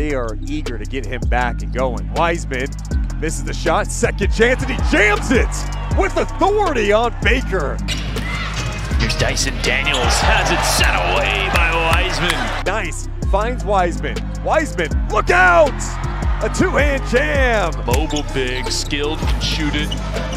they are eager to get him back and going. Wiseman misses the shot, second chance, and he jams it with authority on Baker. Here's Dyson Daniels, has it set away by Wiseman. Nice, finds Wiseman. Wiseman, look out! A two-hand jam. Mobile big, skilled, can shoot it.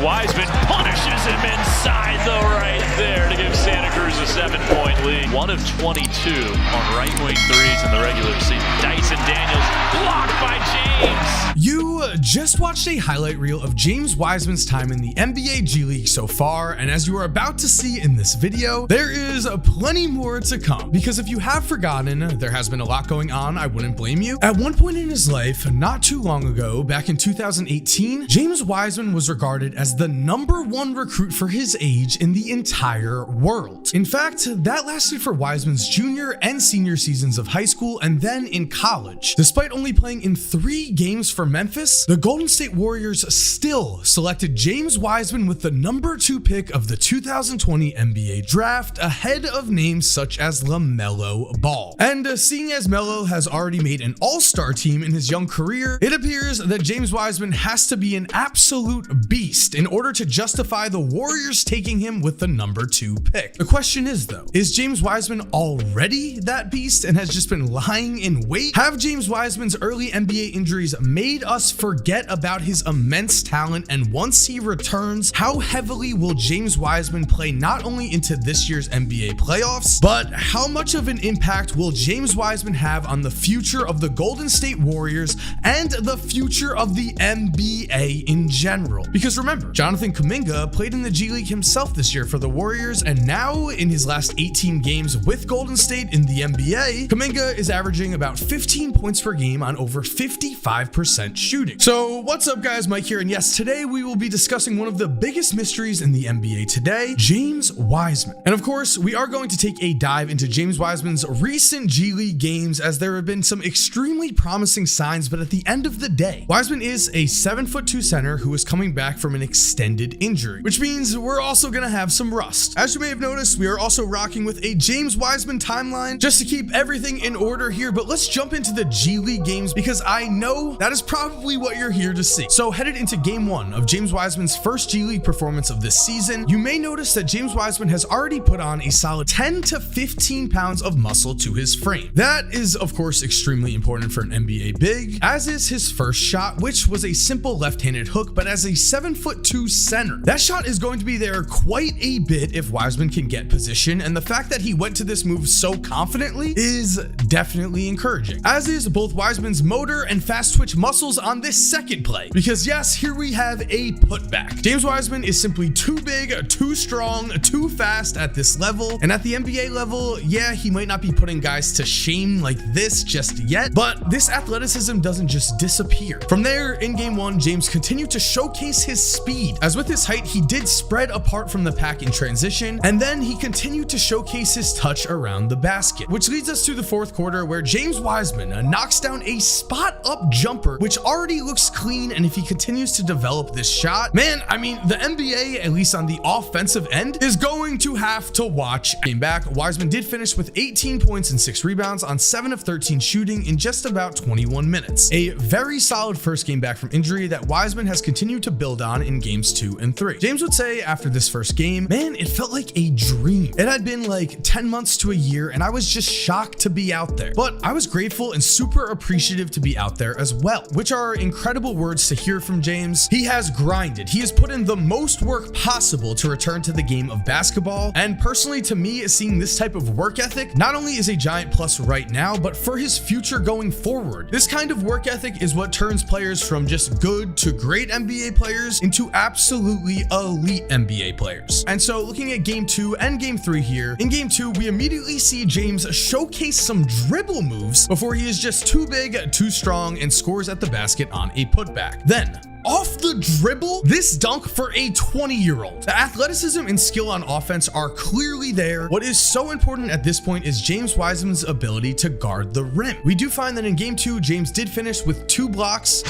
Wiseman punishes him inside the right there to give Santa Cruz a seven-point lead. One of 22 on right wing threes in the regular season. Dyson Daniels blocked by James. You just watched a highlight reel of James Wiseman's time in the NBA G League so far, and as you are about to see in this video, there is plenty more to come. Because if you have forgotten, there has been a lot going on, I wouldn't blame you. At one point in his life, not too long ago, back in 2018, James Wiseman was regarded as the number one recruit for his age in the entire world. In fact, that lasted for Wiseman's junior and senior seasons of high school and then in college. Despite only playing in three games for Memphis, the Golden State Warriors still selected James Wiseman with the number two pick of the 2020 NBA draft ahead of names such as LaMelo Ball. And uh, seeing as Melo has already made an all-star team in his young career, it appears that James Wiseman has to be an absolute beast in order to justify the Warriors taking him with the number two pick. The question is though, is James Wiseman already that beast and has just been lying in wait? Have James Wiseman's early NBA injuries made us forget about his immense talent and once he returns, how heavily will James Wiseman play not only into this year's NBA playoffs, but how much of an impact will James Wiseman have on the future of the Golden State Warriors and the future of the NBA in general? Because remember, Jonathan Kuminga played in the G League himself this year for the Warriors, and now in his last 18 games with Golden State in the NBA, Kuminga is averaging about 15 points per game on over 55% shooting. So, what's up, guys? Mike here, and yes, today we will be discussing one of the biggest mysteries in the NBA today James Wiseman. And of course, we are going to take a dive into James Wiseman's recent G League games as there have been some extremely promising signs, but at the end of the day, Wiseman is a 7 foot 2 center who is coming back from an extended injury, which means we're also going to have some rust. As you may have noticed, we are also rocking with a James Wiseman timeline just to keep everything in order here, but let's jump into the G League games because I know that is probably what you're here to see. So, headed into game one of James Wiseman's first G League performance of this season, you may notice that James Wiseman has already put on a solid 10 to 15 pounds of muscle to his frame. That is, of course, extremely important for an NBA big, as is his first shot, which was a simple left handed hook, but as a 7 foot 2 center, that shot is going to be there quite a bit if Wiseman can get position, and the fact that he went to this move so confidently is definitely encouraging, as is both Wiseman's motor and fast twitch muscles on this second play. Because, yes, here we have a putback. James Wiseman is simply too big, too strong, too fast at this level, and at the NBA level, yeah, he might not be putting guys to shame like this just yet, but this athleticism doesn't just disappear. From there, in game one, James continued to showcase his speed, as with his height, he did spread apart from the pack in transition, and then he continued to showcase his touch around the basket, which leads us to the fourth quarter where James Wiseman uh, knocks down a spot up jumper, which already looks clean, and if he continues to develop this shot, man, I mean, the NBA, at least on the offensive end, is going to have to watch. Came back, Wiseman did finish with 18 points and 6 rebounds on 7 of 13 shooting in just about 21 minutes. A very solid first game back from injury that Wiseman has continued to build on in games 2 and 3. James would say after this first game, man, it felt like a dream. It had been like 10 months to a year, and I was just shocked to be out there. But I was grateful and super appreciative to be out there as well, which are incredible words to hear from James. He has grinded, he has put in the most work possible to return to the game of basketball. And personally, to me, seeing this type of work ethic not only is a giant plus right now, but for his future going forward. This kind of work ethic is what turns players from just good to great NBA players into absolutely elite NBA players. And so, looking at game two and game three here, in game two, we immediately see James showcase some dribble moves before he is just too big, too strong, and scores at the basket on a putback. Then, off the dribble, this dunk for a 20 year old. The athleticism and skill on offense are clearly there. What is so important at this point is James Wiseman's ability to guard the rim. We do find that in game two, James did finish with two blocks.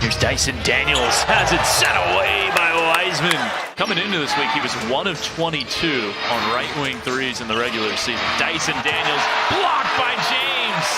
Here's Dyson Daniels, has it set away by Wiseman. Coming into this week, he was one of 22 on right wing threes in the regular season. Dyson Daniels blocked by James.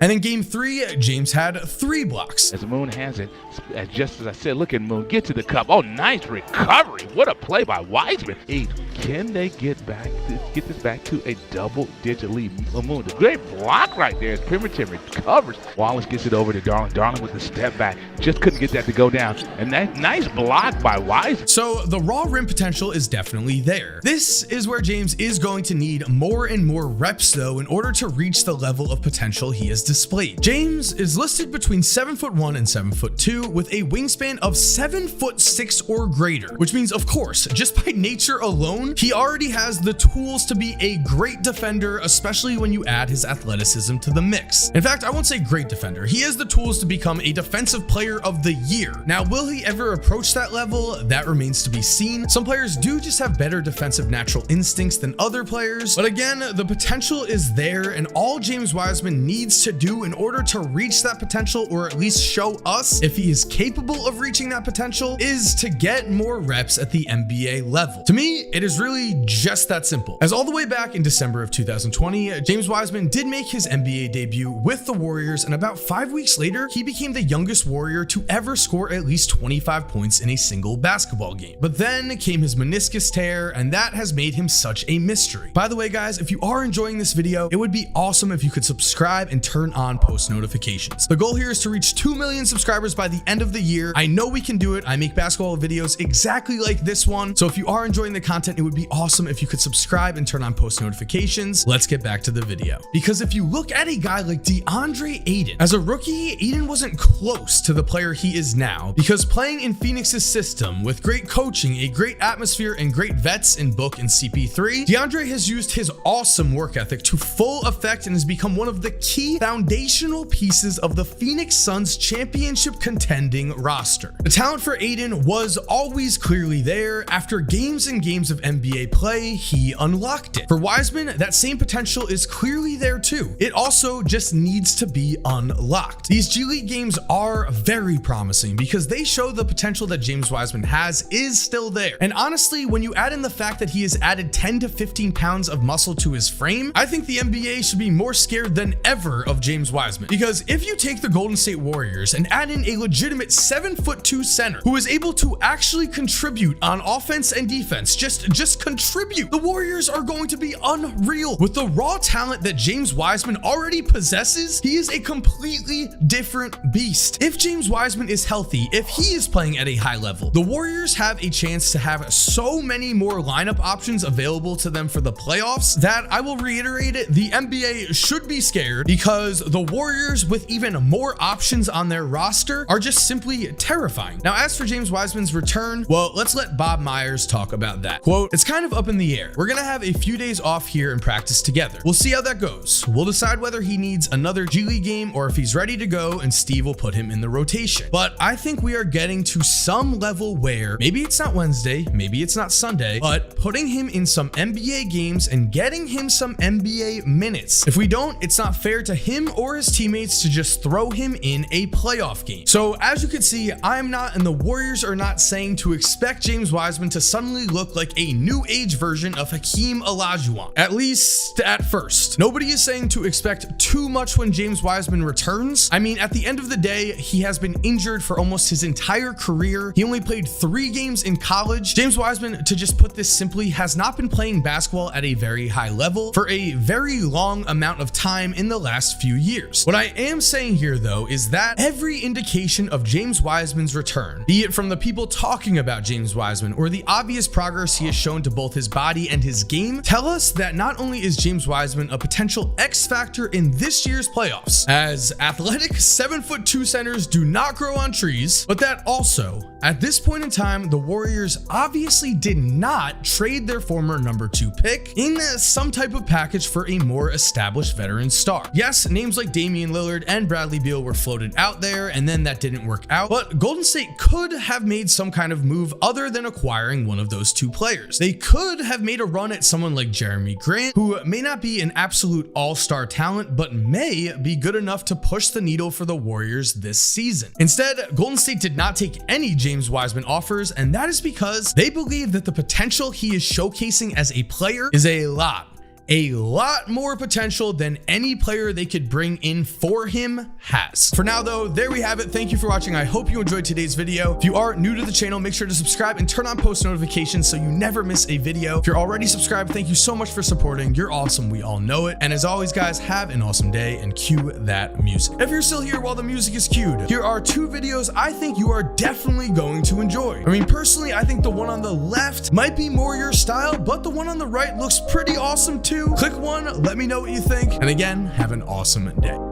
And in game three, James had three blocks. As Moon has it, as just as I said, look at Moon, get to the cup. Oh, nice recovery. What a play by Wiseman. Eight, can they get back, get this back to a double-digit lead? Moon, the great block right there as Pemberton recovers. Wallace gets it over to Darling. Darling with the step back. Just couldn't get that to go down. And that nice block by Wiseman. So the raw rim potential is definitely there. This is where James is going to need more and more reps though in order to reach the level of potential he has displayed. James is listed between 7 foot 1 and 7 foot 2 with a wingspan of 7 foot 6 or greater, which means of course, just by nature alone, he already has the tools to be a great defender, especially when you add his athleticism to the mix. In fact, I won't say great defender. He has the tools to become a defensive player of the year. Now, will he ever approach that level? That remains to be seen. Some players do just have better defensive natural instincts than other players, but again, the potential is there and all James Wiseman needs to do in order to reach that potential or at least show us if he is capable of reaching that potential is to get more reps at the NBA level. To me, it is really just that simple. As all the way back in December of 2020, James Wiseman did make his NBA debut with the Warriors and about 5 weeks later, he became the youngest Warrior to ever score at least 25 points in a single basketball game. But then came his meniscus tear and that has made him such a mystery. By the way, guys, if you are enjoying this video, it would be awesome if you could subscribe and turn on post notifications. The goal here is to reach 2 million subscribers by the end of the year. I know we can do it. I make basketball videos exactly like this one. So if you are enjoying the content, it would be awesome if you could subscribe and turn on post notifications. Let's get back to the video. Because if you look at a guy like DeAndre Ayton, as a rookie, Ayton wasn't close to the player he is now because playing in Phoenix's system with great coaching, a great atmosphere, and great vets in Book and CP3, DeAndre has used his awesome work ethic to full effect and has become one of the key foundational pieces of the Phoenix Suns championship contending roster. The talent for Aiden was always clearly there. After games and games of NBA play, he unlocked it. For Wiseman, that same potential is clearly there too. It also just needs to be unlocked. These G League games are very promising because they show the potential that James Wiseman has is still there. And honestly, when you add in the fact that he has added 10 to 15 pounds of muscle to his frame, I think the NBA should be more scared than ever of James Wiseman. Because if you take the Golden State Warriors and add in a legitimate 7 foot 2 center who is able to actually contribute on offense and defense, just just contribute, the Warriors are going to be unreal. With the raw talent that James Wiseman already possesses, he is a completely different beast. If James Wiseman is healthy, if he is playing at a high level, the Warriors have a chance to have so many more lineup options available to them for the playoffs that I will reiterate it, the NBA should be scared because the Warriors with even more options on their roster are just simply terrifying. Now, as for James Wiseman's return, well, let's let Bob Myers talk about that. Quote, it's kind of up in the air. We're gonna have a few days off here and practice together. We'll see how that goes. We'll decide whether he needs another G League game or if he's ready to go and Steve will put him in the rotation. But I think we are getting to some level where maybe it's not Wednesday, maybe it's not Sunday, but putting him in some NBA games and getting him some NBA minutes. If we don't, it's not fair to him or his teammates to just throw him in a playoff game. So as you can see, I'm not and the Warriors are not saying to expect James Wiseman to suddenly look like a new age version of Hakeem Olajuwon. At least at first. Nobody is saying to expect too much when James Wiseman returns. I mean, at the end of the day, he has been injured for almost his entire career. He only played three games in college. James Wiseman, to just put this simply, has not been playing basketball at a very high level for a very long amount of time in the last few years. What I am saying here, though, is that every indication of James Wiseman's return, be it from the people talking about James Wiseman or the obvious progress he has shown to both his body and his game, tell us that not only is James Wiseman a potential X factor in this year's playoffs, as athletic 7 foot 2 centers do not grow on trees, but that also, at this point in time, the Warriors obviously did not trade their former number 2 pick in some type of package for a more established veteran star. Yes, names like Damian Lillard and Bradley Beal were floated out there, and then that didn't work out, but Golden State could have made some kind of move other than acquiring one of those two players. They could have made a run at someone like Jeremy Grant, who may not be an absolute all star talent, but may be good enough to push the needle for the Warriors this season. Instead, Golden State did not take any James Wiseman offers, and that is because they believe that the potential he is showcasing as a player is a lot a lot more potential than any player they could bring in for him has. For now though, there we have it. Thank you for watching. I hope you enjoyed today's video. If you are new to the channel, make sure to subscribe and turn on post notifications so you never miss a video. If you're already subscribed, thank you so much for supporting. You're awesome. We all know it. And as always, guys, have an awesome day and cue that music. If you're still here while the music is cued, here are two videos I think you are definitely going to enjoy. I mean, personally, I think the one on the left might be more your style, but the one on the right looks pretty awesome too. Click one, let me know what you think. And again, have an awesome day.